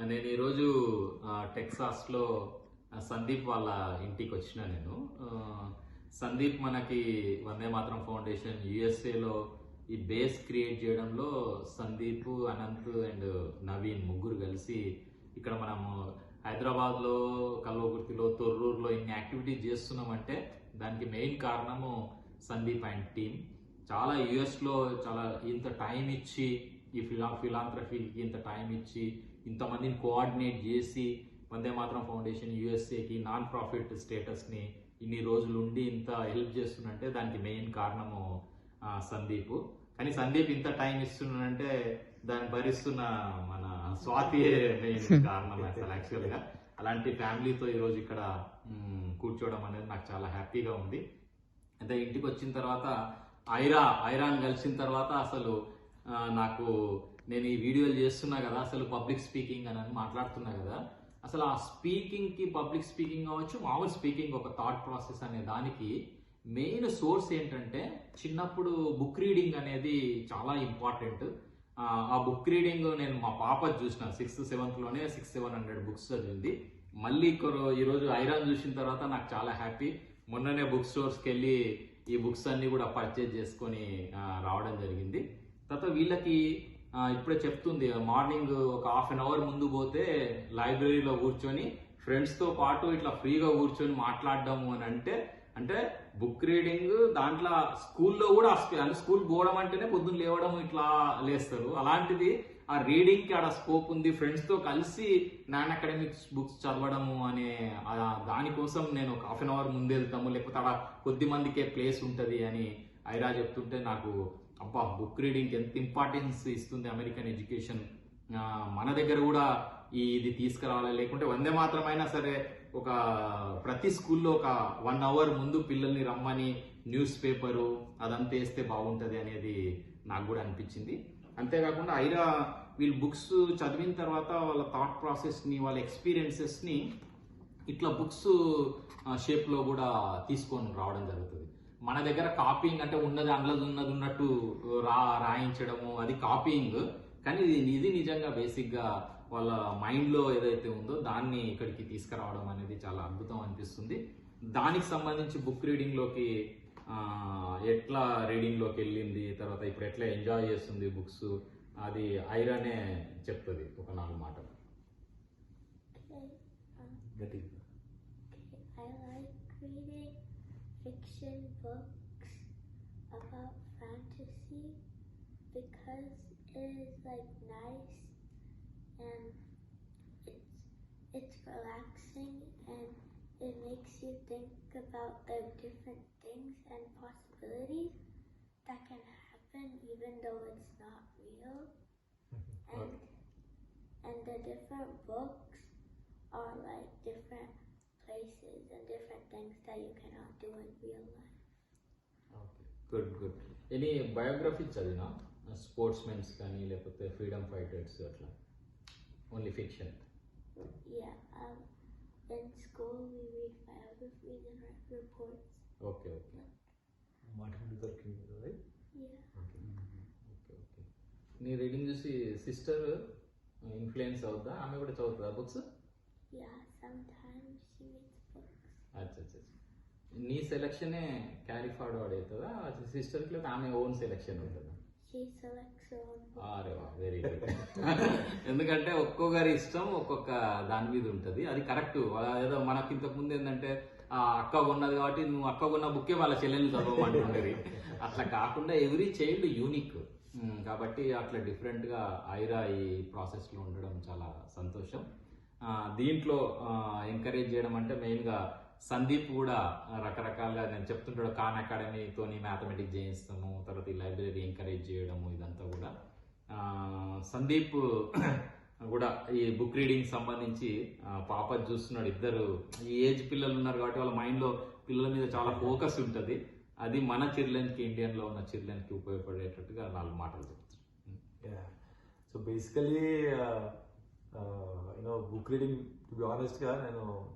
నేను ఈరోజు టెక్సాస్లో సందీప్ వాళ్ళ ఇంటికి వచ్చిన నేను సందీప్ మనకి వందే మాత్రం ఫౌండేషన్ యుఎస్ఏలో ఈ బేస్ క్రియేట్ చేయడంలో సందీప్ అనంత్ అండ్ నవీన్ ముగ్గురు కలిసి ఇక్కడ మనము హైదరాబాద్లో కల్వకుర్తిలో తొర్రూరులో ఇన్ని యాక్టివిటీస్ చేస్తున్నామంటే దానికి మెయిన్ కారణము సందీప్ అండ్ టీమ్. చాలా యుఎస్లో చాలా ఇంత టైం ఇచ్చి ఈ ఫిలా ఫిలాంథ్రఫీకి ఇంత టైం ఇచ్చి ఇంతమందిని కోఆర్డినేట్ చేసి వందే మాత్రం ఫౌండేషన్ యుఎస్ఏకి నాన్ ప్రాఫిట్ స్టేటస్ని ఇన్ని రోజులు ఉండి ఇంత హెల్ప్ చేస్తున్నంటే దానికి మెయిన్ కారణము సందీప్. కానీ సందీప్ ఇంత టైం ఇస్తున్నాడంటే దాన్ని భరిస్తున్న మన స్వాతియే మెయిన్ కారణం అసలు యాక్చువల్గా అలాంటి ఫ్యామిలీతో ఈరోజు ఇక్కడ కూర్చోవడం అనేది నాకు చాలా హ్యాపీగా ఉంది. అంటే ఇంటికి వచ్చిన తర్వాత ఐరా ఐరాన్ కలిసిన తర్వాత అసలు నాకు నేను ఈ వీడియోలు చేస్తున్నా కదా అసలు పబ్లిక్ స్పీకింగ్ అని అని మాట్లాడుతున్నా కదా అసలు ఆ స్పీకింగ్కి పబ్లిక్ స్పీకింగ్ కావచ్చు మామూలు స్పీకింగ్ ఒక థాట్ ప్రాసెస్ అనే దానికి మెయిన్ సోర్స్ ఏంటంటే చిన్నప్పుడు బుక్ రీడింగ్ అనేది చాలా ఇంపార్టెంట్ ఆ బుక్ రీడింగ్ నేను మా పాప చూసిన సిక్స్త్ సెవెంత్లోనే సిక్స్ సెవెన్ హండ్రెడ్ బుక్స్ చదివింది. మళ్ళీ ఈరోజు ఐరాన్ చూసిన తర్వాత నాకు చాలా హ్యాపీ మొన్ననే బుక్ స్టోర్స్కి వెళ్ళి ఈ బుక్స్ అన్ని కూడా పర్చేజ్ చేసుకొని రావడం జరిగింది. తర్వాత వీళ్ళకి ఇప్పుడే చెప్తుంది మార్నింగ్ ఒక హాఫ్ అన్ అవర్ ముందు పోతే లైబ్రరీలో కూర్చొని ఫ్రెండ్స్తో పాటు ఇట్లా ఫ్రీగా కూర్చొని మాట్లాడడం అని అంటే అంటే బుక్ రీడింగ్ దాంట్లో స్కూల్లో కూడా అంటే స్కూల్ పోవడం అంటేనే పొద్దున్న లేవడం ఇట్లా లేస్తారు. అలాంటిది ఆ రీడింగ్కి ఆడ స్కోప్ ఉంది. ఫ్రెండ్స్తో కలిసి నాన్ అకాడమిక్స్ బుక్స్ చదవడము అనే దానికోసం నేను ఒక హాఫ్ అన్ అవర్ ముందు వెళ్తాము. లేకపోతే ఆడ కొద్ది మందికే ప్లేస్ ఉంటుంది అని ఐరా చెప్తుంటే నాకు అబ్బా బుక్ రీడింగ్ ఎంత ఇంపార్టెన్స్ ఇస్తుంది అమెరికన్ ఎడ్యుకేషన్ మన దగ్గర కూడా ఈ ఇది తీసుకురావాలి. లేకుంటే వందే మాత్రమైనా సరే ఒక ప్రతి స్కూల్లో ఒక వన్ అవర్ ముందు పిల్లల్ని రమ్మని న్యూస్ పేపరు అదంతా వేస్తే బాగుంటుంది అనేది నాకు కూడా అనిపించింది. అంతేకాకుండా ఐరా వీళ్ళు బుక్స్ చదివిన తర్వాత వాళ్ళ థాట్ ప్రాసెస్ని వాళ్ళ ఎక్స్పీరియన్సెస్ని ఇట్లా బుక్స్ షేప్లో కూడా తీసుకొని రావడం జరుగుతుంది. మన దగ్గర కాపీయింగ్ అంటే ఉన్నది అందులో ఉన్నది ఉన్నట్టు రా రాయించడము అది కాపీయింగ్ కానీ ఇది ఇది నిజంగా బేసిక్గా వాళ్ళ మైండ్లో ఏదైతే ఉందో దాన్ని ఇక్కడికి తీసుకురావడం అనేది చాలా అద్భుతం అనిపిస్తుంది. దానికి సంబంధించి బుక్ రీడింగ్లోకి ఆ, ఎట్లా రీడింగ్లోకి వెళ్ళింది తర్వాత ఇప్పుడు ఎట్లా ఎంజాయ్ చేస్తుంది బుక్స్ అది ఐరానే చెప్తుంది ఒక నాలుగు మాటలు. Um, I like reading fiction books about fantasy because it is like nice and it's it's relaxing and it makes you think about the different things and possibilities that can happen even though it's not real. Mm-hmm. And and the different books are like different places and different things that you cannot do in real life. Good good any biography చదివినా sports men's కానీ లేకపోతే freedom fighters అట్లా only fiction Yeah, um, in school we read biographies and write reports. Okay okay Martin Luther King right Yeah. Okay okay నీ reading చూసి sister influence అవుద్దా ఆమె కూడా చదువుతుందా books Yeah, sometimes she reads books. అచ్చా అచ్చా నీ సెలక్షనే క్యారీ ఫార్వర్డ్ అవుతుందా? సిస్టర్కి లేదా ఆమె ఓన్ సెలక్షన్ ఉంటుందా? She selects her own books. అరే వా వెరీ గుడ్ ఎందుకంటే ఒక్కొక్కరి ఇష్టం ఒక్కొక్క దాని మీద ఉంటది. అది కరెక్ట్ ఏదో మనకి ఇంతకు ముందు ఏంటంటే ఆ అక్క కొన్నది కాబట్టి నువ్వు అక్క కొన్న బుక్కే వాళ్ళ చెల్లెల్ని చదవమంటుండేది. అట్లా కాకుండా ఎవ్రీ చైల్డ్ యూనిక్ కాబట్టి అట్లా డిఫరెంట్గా ఐరా ఈ ప్రాసెస్లో ఉండడం చాలా సంతోషం. దీంట్లో ఎంకరేజ్ చేయడం అంటే మెయిన్గా సందీప్ కూడా రకరకాలుగా నేను చెప్తుంటాడు. ఖాన్ అకాడమీతోని మ్యాథమెటిక్స్ చేయిస్తాము తర్వాత ఈ లైబ్రరీ ఎంకరేజ్ చేయడము ఇదంతా కూడా. సందీప్ కూడా ఈ బుక్ రీడింగ్ సంబంధించి పాప చూస్తున్నాడు. ఇద్దరు ఈ ఏజ్ పిల్లలు ఉన్నారు కాబట్టి వాళ్ళ మైండ్లో పిల్లల మీద చాలా ఫోకస్ ఉంటుంది. అది మన చిల్డ్రన్ ఇండియన్లో ఉన్న చిర్లెన్కి ఉపయోగపడేటట్టుగా నాలుగు మాటలు చెప్తాను so basically Uh, you know book reading to be honest you know.